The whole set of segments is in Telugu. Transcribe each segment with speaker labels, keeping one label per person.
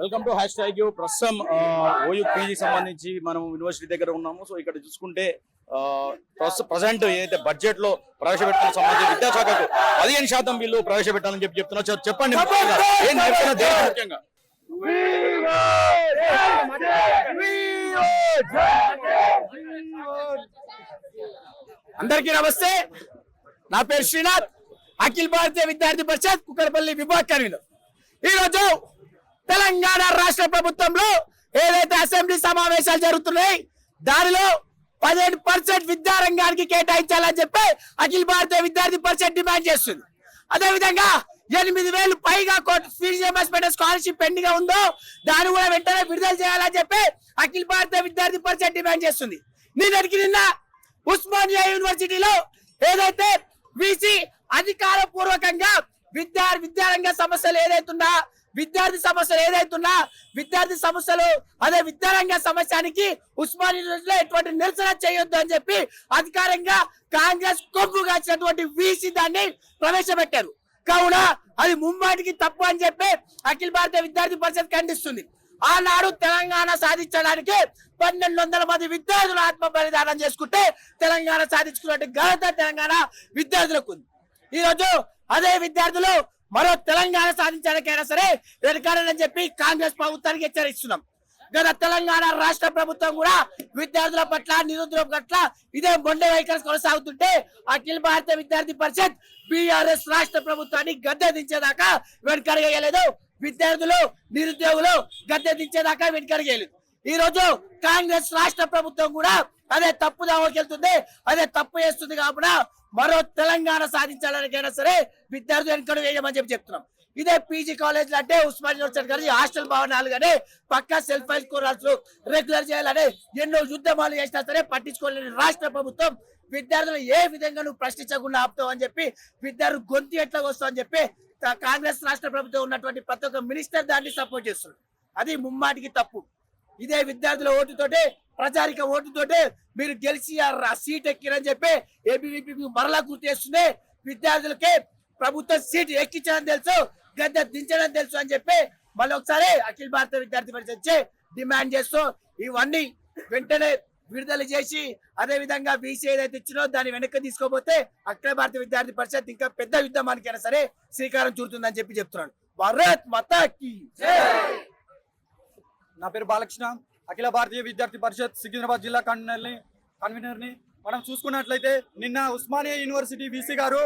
Speaker 1: వెల్కమ్ టు హ్యాష్ ట్యాగ్ ప్రస్తుతం ఓయూ పీజీ సంబంధించి మనం యూనివర్సిటీ దగ్గర ఉన్నాము. సో ఇక్కడ చూసుకుంటే ప్రజెంట్ ఏదైతే బడ్జెట్లో ప్రవేశపెట్టాలని సంబంధించి విద్యాశాఖకు పదిహేను శాతం బిల్లు ప్రవేశపెట్టాలని చెప్పి చెప్తున్నా. చెప్పండి ముఖ్యంగా.
Speaker 2: అందరికీ నమస్తే. నా పేరు శ్రీనాథ్. అఖిల్ భారతీయ విద్యార్థి పరిషత్ కుక్కరపల్లి విభాగ్ కన్వీనర్. ఈరోజు తెలంగాణ రాష్ట్ర ప్రభుత్వంలో ఏదైతే అసెంబ్లీ సమావేశాలు జరుగుతున్నాయి దానిలో పదిహేను పర్సెంట్ విద్యారంగానికి కేటాయించాలని చెప్పి అఖిల్ భారతీయ విద్యార్థి పరిషత్ డిమాండ్ చేస్తుంది. అదే విధంగా ఎనిమిది వేలు పైగా ఫీజు పెట్టే స్కాలర్షిప్ పెండింగ్గా ఉందో దాన్ని కూడా వెంటనే విడుదల చేయాలని చెప్పి అఖిల్ భారతీయ విద్యార్థి పరిషత్ డిమాండ్ చేస్తుంది. నిన్నటికి నిన్న ఉస్మానియా యూనివర్సిటీలో ఏదైతే బీసీ అధికార పూర్వకంగా విద్యా విద్యారంగ సమస్యలు ఏదైతున్నా విద్యార్థి సమస్యలు ఏదైతున్నా విద్యార్థి సమస్యలు అదే విద్యారంగ సమస్యానికి ఉస్మానియా యూనివర్సిటీలో ఎటువంటి నిరసన చేయొద్దు అని చెప్పి అధికారంగా కాంగ్రెస్ కొమ్ము కాచినటువంటి వీసీ దాన్ని ప్రవేశపెట్టారు. కావున అది ముమ్మాటికి తప్పు అని చెప్పి అఖిల భారత విద్యార్థి పరిషత్ ఖండిస్తుంది. ఆనాడు తెలంగాణ సాధించడానికి పన్నెండు వందల మంది విద్యార్థులు ఆత్మ బలిదానం చేసుకుంటే తెలంగాణ సాధించుకున్నట్టు ఘనత తెలంగాణ విద్యార్థులకు ఉంది. ఈరోజు అదే విద్యార్థులు మరో తెలంగాణ సాధించడానికైనా సరే వెనకాడని చెప్పి కాంగ్రెస్ ప్రభుత్వానికి హెచ్చరిస్తున్నాం. గత తెలంగాణ రాష్ట్ర ప్రభుత్వం కూడా విద్యార్థుల పట్ల నిరుద్యోగ పట్ల ఇదే మొండె వైఖరి కొనసాగుతుంటే అఖిల భారత విద్యార్థి పరిషత్ బీఆర్ఎస్ రాష్ట్ర ప్రభుత్వాన్ని గద్దె దించేదాకా వెనకడగలేదు విద్యార్థులు నిరుద్యోగులు గద్దె దించేదాకా వెనకడగలేదు ఈ రోజు కాంగ్రెస్ రాష్ట్ర ప్రభుత్వం కూడా అదే తప్పు దావకెళ్తుంది అదే తప్పు చేస్తుంది కాబట్టి మరో తెలంగాణ సాధించాలనికైనా సరే విద్యార్థులు వెనుకడు వేయమని చెప్పి చెప్తున్నాం. ఇదే పీజీ కాలేజ్ అంటే ఉస్మాన్ యూనివర్సిటీ కానీ హాస్టల్ భవనాలు కానీ పక్కా సెల్ఫ్ హెల్ప్ కోరాల్సి రెగ్యులర్ చేయాలని ఎన్నో యుద్ధమాలు చేసినా సరే పట్టించుకోలేని రాష్ట్ర ప్రభుత్వం విద్యార్థులు ఏ విధంగా నువ్వు ప్రశ్నించకుండా ఆపుతావు అని చెప్పి విద్యార్థులు గొంతు ఎట్లా వస్తావు అని చెప్పి కాంగ్రెస్ రాష్ట్ర ప్రభుత్వం ఉన్నటువంటి ప్రతి ఒక్క మినిస్టర్ దాన్ని సపోర్ట్ చేస్తున్నాడు. అది ముమ్మాటికి తప్పు. ఇదే విద్యార్థుల ఓటుతోటే ప్రచారిక ఓటుతోటే మీరు గెలిచి ఆ సీట్ ఎక్కిరని చెప్పి ఏబీవీపీ మరలా గుర్తు చేస్తుంది. విద్యార్థులకి ప్రభుత్వ సీట్ ఎక్కించడం తెలుసు గద్దె దించడం తెలుసు అని చెప్పి మళ్ళీ ఒకసారి అఖిల భారత విద్యార్థి పరిషత్ డిమాండ్ చేస్తూ ఇవన్నీ వెంటనే విడుదల చేసి అదే విధంగా బీసీ ఏదైతే ఇచ్చినో దాన్ని వెనక్కి తీసుకోపోతే అఖిల భారత విద్యార్థి పరిషత్ ఇంకా పెద్ద యుద్ధమానికైనా సరే శ్రీకారం చుడుతుందని చెప్పి చెప్తున్నాడు. భారత్ మతాకి
Speaker 3: నా పేరు బాలకృష్ణ. అఖిల భారతీయ విద్యార్థి పరిషత్ సికింద్రాబాద్ జిల్లా కన్వీనర్ని. కన్వీనర్ని మనం చూసుకున్నట్లయితే నిన్న ఉస్మానియా యూనివర్సిటీ వీసీ గారు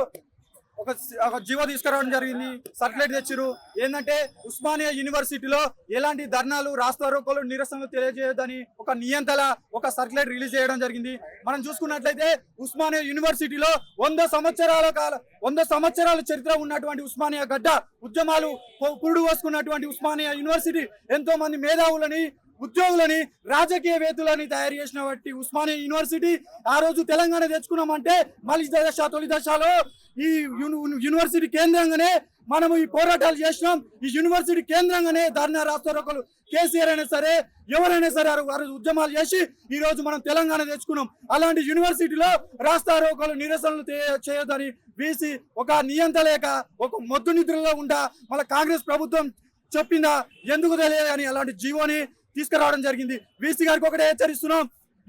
Speaker 3: ఒక ఒక జీవో తీసుకురావడం జరిగింది. సర్టిఫికేట్ తెచ్చారు ఏంటంటే ఉస్మానియా యూనివర్సిటీలో ఎలాంటి ధర్నాలు రాస్తారోకోలు నిరసనలు తెలియజేయదని ఒక నియంతల ఒక సర్క్యులేట్ రిలీజ్ చేయడం జరిగింది. మనం చూసుకున్నట్లయితే ఉస్మానియా యూనివర్సిటీలో వంద సంవత్సరాల కాల వంద సంవత్సరాల చరిత్ర ఉన్నటువంటి ఉస్మానియా గడ్డ ఉద్యమాలు పురుడు పోసుకున్నటువంటి ఉస్మానియా యూనివర్సిటీ ఎంతో మంది మేధావులని ఉద్యోగులని రాజకీయ వేతులని తయారు చేసిన బట్టి ఉస్మానియా యూనివర్సిటీ ఆ రోజు తెలంగాణ తెచ్చుకున్నామంటే మళ్ళీ దశ తొలి దశలో ఈ యూనివర్సిటీ కేంద్రంగానే మనము ఈ పోరాటాలు చేసినాం. ఈ యూనివర్సిటీ కేంద్రంగానే ధర్నా ఒకరు. కేసీఆర్ అయినా సరే ఎవరైనా సరే ఆ రోజు ఉద్యమాలు చేసి ఈ రోజు మనం తెలంగాణ తెచ్చుకున్నాం. అలాంటి యూనివర్సిటీలో రాస్తారోకలు నిరసనలు చేయొద్దని వీసి ఒక నియంత లేక ఒక మొద్దు నిద్రలో ఉండా మళ్ళీ కాంగ్రెస్ ప్రభుత్వం చెప్పిందా? ఎందుకు తెలియదు అని అలాంటి జీవోని తీసుకురావడం జరిగింది. వీసీ గారికి ఒకటే హెచ్చరిస్తున్నాం.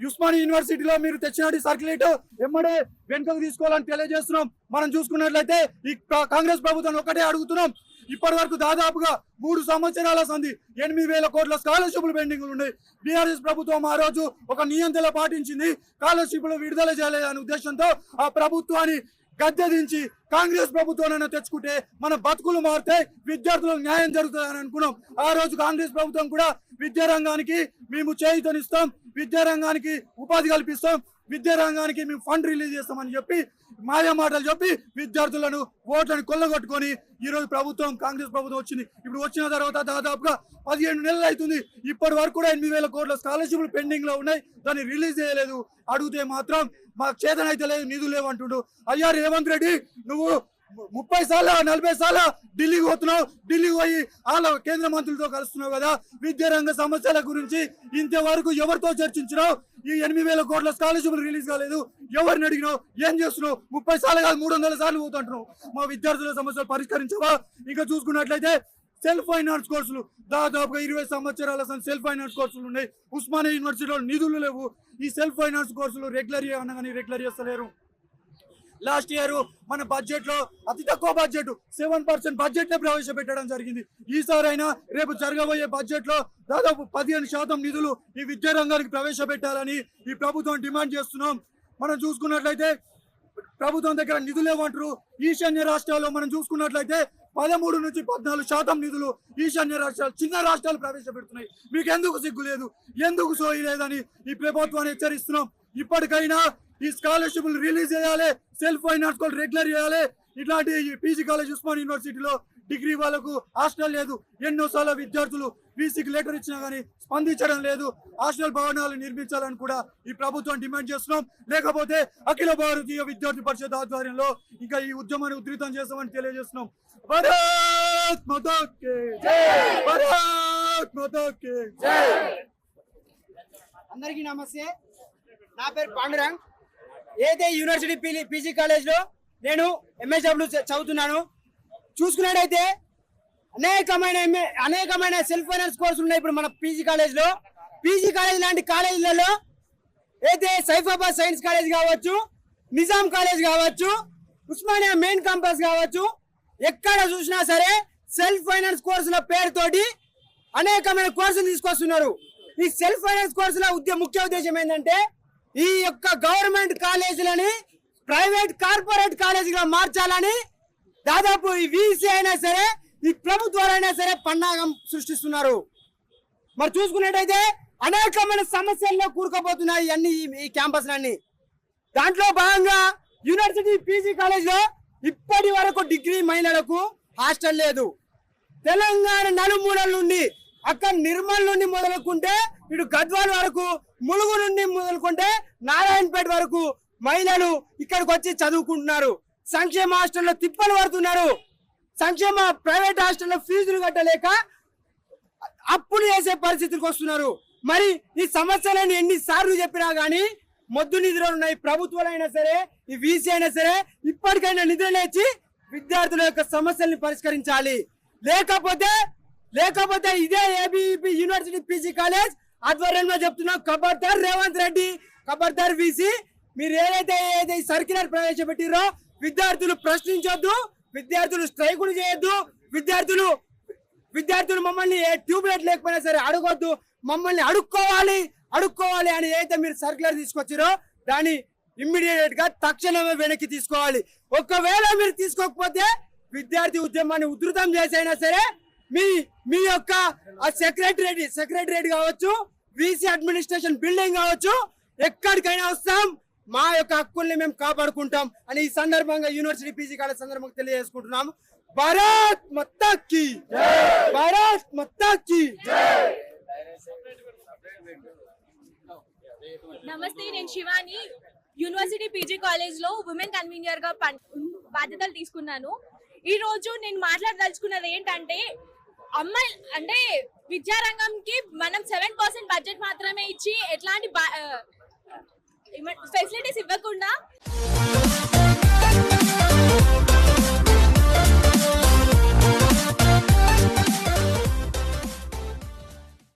Speaker 3: ఉస్మాని యూనివర్సిటీలో మీరు తెచ్చినటువంటి సర్క్యులేట్ ఎమ్మడే వెనుకకు తీసుకోవాలని తెలియజేస్తున్నాం. మనం చూసుకున్నట్లయితే ఈ కాంగ్రెస్ ప్రభుత్వం ఒకటే అడుగుతున్నాం. ఇప్పటి వరకు దాదాపుగా మూడు సంవత్సరాల సంధి ఎనిమిది వేల కోట్ల స్కాలర్షిప్లు పెండింగ్ ఉన్నాయి. బీఆర్ఎస్ ప్రభుత్వం ఆ రోజు ఒక నియంత్రణ పాటించింది. స్కాలర్షిప్లు విడుదల చేయలేదనే ఉద్దేశంతో ఆ ప్రభుత్వాన్ని గద్దె దించి కాంగ్రెస్ ప్రభుత్వాన్ని తెచ్చుకుంటే మన బతుకులు మారితే విద్యార్థులకు న్యాయం జరుగుతుందని అనుకున్నాం. ఆ రోజు కాంగ్రెస్ ప్రభుత్వం కూడా విద్యారంగానికి మేము చేయుతనిస్తాం. విద్యారంగానికి ఉపాధి కల్పిస్తాం. విద్యారంగానికి మేము ఫండ్ రిలీజ్ చేస్తామని చెప్పి మాయా మాటలు చెప్పి విద్యార్థులను ఓట్లను కొల్లగొట్టుకొని ఈ రోజు ప్రభుత్వం కాంగ్రెస్ ప్రభుత్వం వచ్చింది. ఇప్పుడు వచ్చిన తర్వాత దాదాపుగా పదిహేను నెలలు అవుతుంది. ఇప్పటి వరకు కూడా ఎనిమిది వేల కోట్ల స్కాలర్షిప్లు పెండింగ్లో ఉన్నాయి. దాన్ని రిలీజ్ చేయలేదు. అడిగితే మాత్రం మాకు చేతనైతే లేదు నిధులు లేవంటుండు అయ్యా రేవంత్ రెడ్డి నువ్వు ముప్పై సార్లు నలభై సార్లు ఢిల్లీకి పోతున్నావు. ఢిల్లీకి పోయి వాళ్ళ కేంద్ర మంత్రులతో కలుస్తున్నావు కదా. విద్యారంగ సమస్యల గురించి ఇంతవరకు ఎవరితో చర్చించినావు? ఈ ఎనిమిది వేల కోట్ల స్కాలర్షిప్ రిలీజ్ కాలేదు. ఎవరిని అడిగినావు? ఏం చేస్తున్నావు? ముప్పై సార్లు కాదు మూడు వందల సార్లు పోతుంటున్నావు. మా విద్యార్థుల సమస్యలు పరిష్కరించవా? ఇంకా చూసుకున్నట్లయితే సెల్ఫ్ ఫైనాన్స్ కోర్సులు. దాదాపుగా ఇరవై సంవత్సరాల సెల్ఫ్ ఫైనాన్స్ కోర్సులు ఉన్నాయి. ఉస్మానియా యూనివర్సిటీలో నిధులు లేవు. ఈ సెల్ఫ్ ఫైనాన్స్ కోర్సులు రెగ్యులర్ అనగానే రెగ్యులర్ చేస్తలేరు. లాస్ట్ ఇయర్ మన బడ్జెట్లో అతి తక్కువ బడ్జెట్ సెవెన్ పర్సెంట్ బడ్జెట్ నే ప్రవేశపెట్టడం జరిగింది. ఈసారైనా రేపు జరగబోయే బడ్జెట్లో దాదాపు పదిహేను శాతం నిధులు ఈ విద్యా రంగానికి ప్రవేశపెట్టాలని ఈ ప్రభుత్వం డిమాండ్ చేస్తున్నాం. మనం చూసుకున్నట్లయితే ప్రభుత్వం దగ్గర నిధులు ఏమంటారు ఈశాన్య రాష్ట్రాల్లో మనం చూసుకున్నట్లయితే పదమూడు నుంచి పద్నాలుగు శాతం నిధులు ఈశాన్య రాష్ట్రాలు చిన్న రాష్ట్రాలు ప్రవేశపెడుతున్నాయి. మీకు ఎందుకు సిగ్గు లేదు? ఎందుకు సోయి లేదని ఈ ప్రభుత్వాన్ని హెచ్చరిస్తున్నాం. ఇప్పటికైనా ఈ స్కాలర్షిప్ రిలీజ్ చేయాలి సెల్ఫ్ ఫైనాన్స్ కూడా రెగ్యులర్ చేయాలి. ఇట్లాంటి పీజీ కాలేజ్ ఉస్మాన్ యూనివర్సిటీలో డిగ్రీ వాళ్ళకు హాస్టల్ లేదు. ఎన్నోసార్లు విద్యార్థులు వీసీకి లెటర్ ఇచ్చినా కానీ స్పందించడం లేదు. హాస్టల్ భవనాలు నిర్మించాలని కూడా ఈ ప్రభుత్వం డిమాండ్ చేస్తున్నాం. లేకపోతే అఖిల భారతీయ విద్యార్థి పరిషత్ ఆధ్వర్యంలో ఇంకా ఈ ఉద్యమాన్ని ఉధృతం చేస్తామని తెలియజేస్తున్నాం. భారత్ మాతా భారత్
Speaker 4: అందరికీ నమస్తే. నా పేరు పాండురంగ్. ఏదైతే యూనివర్సిటీ పీజీ పీజీ కాలేజ్లో నేను ఎంఎస్డబ్ల్యూ చదువుతున్నాను. చూసుకున్నట్టయితే అనేకమైన అనేకమైన సెల్ఫ్ ఫైనాన్స్ కోర్సులు ఉన్నాయి ఇప్పుడు మన పీజీ కాలేజ్లో పీజీ కాలేజ్ లాంటి కాలేజీలలో అయితే సైఫాబాద్ సైన్స్ కాలేజ్ కావచ్చు నిజాం కాలేజ్ కావచ్చు ఉస్మానియా మెయిన్ క్యాంపస్ కావచ్చు ఎక్కడ చూసినా సరే సెల్ఫ్ ఫైనాన్స్ కోర్సుల పేరుతోటి అనేకమైన కోర్సులు తీసుకొస్తున్నారు. ఈ సెల్ఫ్ ఫైనాన్స్ కోర్సుల ముఖ్య ఉద్దేశం ఏంటంటే ఈ యొక్క గవర్నమెంట్ కాలేజీలని ప్రైవేట్ కార్పొరేట్ కాలేజీగా మార్చాలని దాదాపు ఈ వీసీ అయినా సరే ఈ ప్రభుత్వాలైనా సరే పన్నాగం సృష్టిస్తున్నారు. మరి చూసుకున్నట్టయితే అనేకమైన సమస్యల్లో కూరుకుపోతున్నాయి అన్ని ఈ- ఈ క్యాంపస్లన్నీ. దాంట్లో భాగంగా యూనివర్సిటీ పీజీ కాలేజ్లో ఇప్పటి వరకు డిగ్రీ మహిళలకు హాస్టల్ లేదు. తెలంగాణ నలుమూలల నుండి అక్కడ నిర్మల్ నుండి మొదలుకుంటే ఇటు గద్వాల వరకు ములుగు నుండి మొదలుకుంటే నారాయణపేట వరకు మహిళలు ఇక్కడికి వచ్చి చదువుకుంటున్నారు. సంక్షేమ హాస్టల్లో తిప్పలు పడుతున్నారు. సంక్షేమ ప్రైవేట్ హాస్టల్లో ఫీజులు కట్టలేక అప్పులు చేసే పరిస్థితికి వస్తున్నారు. మరి ఈ సమస్యలను ఎన్నిసార్లు చెప్పినా కానీ మొద్దు నిధులు ఉన్నాయి. ప్రభుత్వాలైనా సరే ఈ వీసీ అయినా సరే ఇప్పటికైనా నిధులు లేచి విద్యార్థుల యొక్క సమస్యల్ని పరిష్కరించాలి. లేకపోతే లేకపోతే ఇదే ఏబిపి యూనివర్సిటీ పీజీ కాలేజ్ ఆధ్వర్యంలో చెప్తున్నా ఖబర్దార్ రేవంత్ రెడ్డి ఖబర్దార్ వీసీ మీరు ఏదైతే ఏదైతే సర్క్యులర్ ప్రవేశపెట్టిరో విద్యార్థులు ప్రశ్నించొద్దు విద్యార్థులు స్ట్రైకులు చేయొద్దు విద్యార్థులు విద్యార్థులు మమ్మల్ని ఏ ట్యూబ్ లైట్ లేకపోయినా సరే అడగొద్దు మమ్మల్ని అడుక్కోవాలి అడుక్కోవాలి అని ఏదైతే మీరు సర్క్యులర్ తీసుకొచ్చారో దాన్ని ఇమ్మీడియట్గా తక్షణమే వెనక్కి తీసుకోవాలి. ఒకవేళ మీరు తీసుకోకపోతే విద్యార్థి ఉద్యమాన్ని ఉధృతం చేసైనా సరే మీ మీ యొక్క సెక్రటరేట్ సెక్రటరేట్ కావచ్చు వీసీ అడ్మినిస్ట్రేషన్ బిల్డింగ్ కావచ్చు ఎక్కడికైనా వస్తాం మా యొక్క హక్కుల్ని మేము కాపాడుకుంటాం అని ఈ సందర్భంగా యూనివర్సిటీ పీజీ కాలేజ్ సందర్భంగా తెలియజేసుకుంటున్నాము. భారత్ మత్తాకి భారత్ మత్తాకి
Speaker 5: నమస్తే నేను శివాని. యూనివర్సిటీ పీజీ కాలేజ్లో ఉమెన్ కన్వీనియర్గా బాధ్యతలు తీసుకున్నాను. ఈ రోజు నేను మాట్లాడదలుచుకున్నది ఏంటంటే అమ్మాయి అంటే విద్యారంగంకి మనం సెవెన్ పర్సెంట్ బడ్జెట్ మాత్రమే ఇచ్చి ఎట్లాంటి ఫెసిలిటీస్ ఇవ్వకుండా